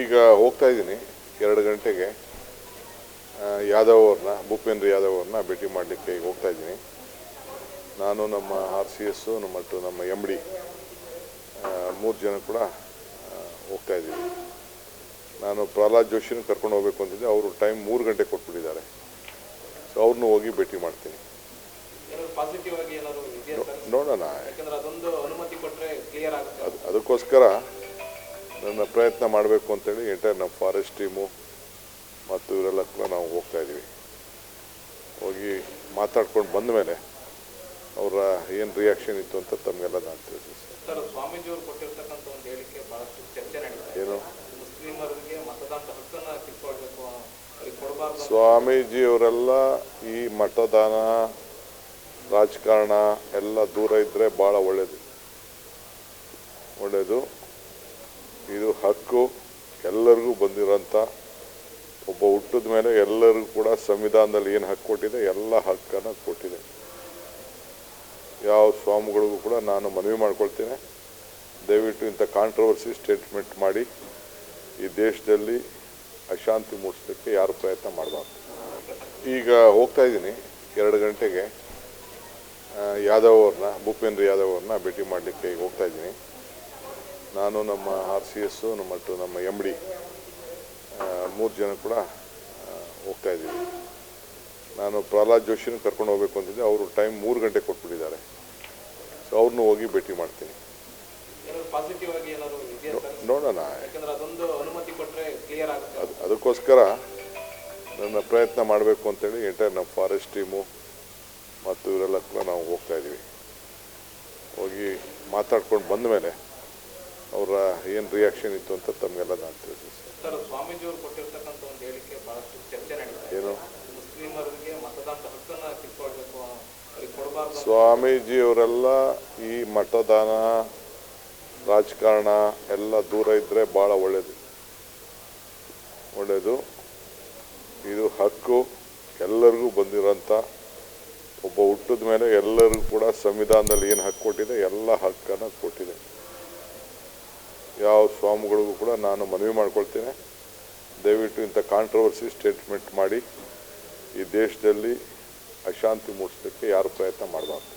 ಈಗ ಹೋಗ್ತಾ ಇದ್ದೀನಿ. ಎರಡು ಗಂಟೆಗೆ ಯಾದವ್ ಅವ್ರನ್ನ ಭೂಪೇಂದ್ರ ಯಾದವ್ ಅವ್ರನ್ನ ಭೇಟಿ ಮಾಡಲಿಕ್ಕೆ ಈಗ ಹೋಗ್ತಾ ಇದ್ದೀನಿ. ನಾನು ನಮ್ಮ ಆರ್ ಸಿ ಎಸ್ಸು ಮತ್ತು ನಮ್ಮ ಎಂ ಡಿ ಮೂರು ಜನ ಕೂಡ ಹೋಗ್ತಾ ಇದ್ದೀವಿ. ನಾನು ಪ್ರಹ್ಲಾದ್ ಜೋಶಿನ ಕರ್ಕೊಂಡು ಹೋಗಬೇಕು ಅಂತಿದ್ದೆ. ಅವರು ಟೈಮ್ ಮೂರು ಗಂಟೆ ಕೊಟ್ಬಿಟ್ಟಿದ್ದಾರೆ. ಸೊ ಅವ್ರನ್ನೂ ಹೋಗಿ ಭೇಟಿ ಮಾಡ್ತೀನಿ. ನೋಡೋಣ. ಅದಕ್ಕೋಸ್ಕರ ನನ್ನ ಪ್ರಯತ್ನ ಮಾಡಬೇಕು ಅಂತೇಳಿ ಎಂಟೈರ್ ನಮ್ಮ ಫಾರೆಸ್ಟ್ ಟೀಮು ಮತ್ತು ಇವರೆಲ್ಲ ಕೂಡ ನಾವು ಹೋಗ್ತಾ ಇದ್ದೀವಿ. ಹೋಗಿ ಮಾತಾಡ್ಕೊಂಡು ಬಂದ ಮೇಲೆ ಅವರ ಏನು ರಿಯಾಕ್ಷನ್ ಇತ್ತು ಅಂತ ತಮಗೆಲ್ಲ ನಾನು ತಿಳಿಸಿ ಏನು? ಸ್ವಾಮೀಜಿಯವರೆಲ್ಲ ಈ ಮತದಾನ ರಾಜಕಾರಣ ಎಲ್ಲ ದೂರ ಇದ್ದರೆ ಭಾಳ ಒಳ್ಳೆಯದು ಒಳ್ಳೆಯದು ಇದು ಹಕ್ಕು, ಎಲ್ಲರಿಗೂ ಬಂದಿರೋಂಥ ಒಬ್ಬ ಹುಟ್ಟಿದ ಮೇಲೆ ಎಲ್ಲರಿಗೂ ಕೂಡ ಸಂವಿಧಾನದಲ್ಲಿ ಏನು ಹಕ್ಕು ಕೊಟ್ಟಿದೆ, ಎಲ್ಲ ಹಕ್ಕನ್ನು ಕೊಟ್ಟಿದೆ. ಯಾವ ಸ್ವಾಮಿಗಳಿಗೂ ಕೂಡ ನಾನು ಮನವಿ ಮಾಡ್ಕೊಳ್ತೇನೆ. ದಯವಿಟ್ಟು ಇಂಥ ಕಾಂಟ್ರವರ್ಸಿ ಸ್ಟೇಟ್ಮೆಂಟ್ ಮಾಡಿ, ಈ ದೇಶದಲ್ಲಿ ಅಶಾಂತಿ ಮೂಡಿಸೋಕ್ಕೆ ಯಾರು ಪ್ರಯತ್ನ ಮಾಡಬಾರ್ದು. ಈಗ ಹೋಗ್ತಾ ಇದ್ದೀನಿ, ಎರಡು ಗಂಟೆಗೆ ಯಾದವ್ ಅವ್ರನ್ನ, ಭೂಪೇಂದ್ರ ಯಾದವ್ ಅವ್ರನ್ನ ಭೇಟಿ ಮಾಡಲಿಕ್ಕೆ ಈಗ ಹೋಗ್ತಾ ಇದ್ದೀನಿ. ನಾನು ನಮ್ಮ ಆರ್ ಸಿ ಎಸ್ಸು ಮತ್ತು ನಮ್ಮ ಎಂ ಡಿ ಮೂರು ಜನ ಕೂಡ ಹೋಗ್ತಾ ಇದ್ದೀವಿ. ನಾನು ಪ್ರಹ್ಲಾದ್ ಜೋಶಿನ ಕರ್ಕೊಂಡು ಹೋಗಬೇಕು ಅಂತಿದ್ದೆ. ಅವರು ಟೈಮ್ ಮೂರು ಗಂಟೆ ಕೊಟ್ಬಿಟ್ಟಿದ್ದಾರೆ. ಸೊ ಅವ್ರನ್ನೂ ಹೋಗಿ ಭೇಟಿ ಮಾಡ್ತೀನಿ. ನೋಡೋಣ. ಅದು ಅದಕ್ಕೋಸ್ಕರ ನನ್ನ ಪ್ರಯತ್ನ ಮಾಡಬೇಕು ಅಂತೇಳಿ ಎಂಟೈರ್ ನಮ್ಮ ಫಾರೆಸ್ಟ್ ಟೀಮು ಮತ್ತು ಇವರೆಲ್ಲ ಕೂಡ ನಾವು ಹೋಗ್ತಾ ಇದ್ದೀವಿ. ಹೋಗಿ ಮಾತಾಡ್ಕೊಂಡು ಬಂದ ಮೇಲೆ ಅವರ ಏನು ರಿಯಾಕ್ಷನ್ ಇತ್ತು ಅಂತ ತಮಗೆಲ್ಲ ನಾನು ತಿಳಿಸಿ ಸರ್ ಸ್ವಾಮೀಜಿ ಅವರು ಕೊಟ್ಟಿರ್ತಕ್ಕಂಥ ಒಂದು ಹೇಳಿಕೆ ಬಹಳಷ್ಟು ಚರ್ಚೆ ನಡೀತಾ ಇದೆ ಏನು? ಮುಸ್ಲಿಮರಿಗೆ ಮತದಾನದ ಹಕ್ಕನ್ನ ಕಿತ್ಕೊಳ್ಬೇಕು ಅವ್ರಿಗೆ ಕೊಡಬಾರ್ದು ಅಂತ. ಸ್ವಾಮೀಜಿಯವರೆಲ್ಲ ಈ ಮತದಾನ ರಾಜಕಾರಣ ಎಲ್ಲ ದೂರ ಇದ್ದರೆ ಭಾಳ ಒಳ್ಳೆಯದು ಒಳ್ಳೆಯದು ಇದು ಹಕ್ಕು. ಎಲ್ಲರಿಗೂ ಬಂದಿರೋಂಥ ಒಬ್ಬ ಹುಟ್ಟಿದ ಮೇಲೆ ಎಲ್ಲರಿಗೂ ಕೂಡ ಸಂವಿಧಾನದಲ್ಲಿ ಏನು ಹಕ್ಕು ಕೊಟ್ಟಿದೆ ಎಲ್ಲ ಹಕ್ಕನ್ನು ಕೊಟ್ಟಿದೆ. ಯಾವ ಸ್ವಾಮಿಗಳಿಗೂ ಕೂಡ ನಾನು ಮನವಿ ಮಾಡ್ಕೊಳ್ತೇನೆ. ದಯವಿಟ್ಟು ಇಂಥ ಕಾಂಟ್ರವರ್ಸಿ ಸ್ಟೇಟ್ಮೆಂಟ್ ಮಾಡಿ ಈ ದೇಶದಲ್ಲಿ ಅಶಾಂತಿ ಮೂಡಿಸಲಿಕ್ಕೆ ಯಾರು ಪ್ರಯತ್ನ ಮಾಡಬಾರ್ದು.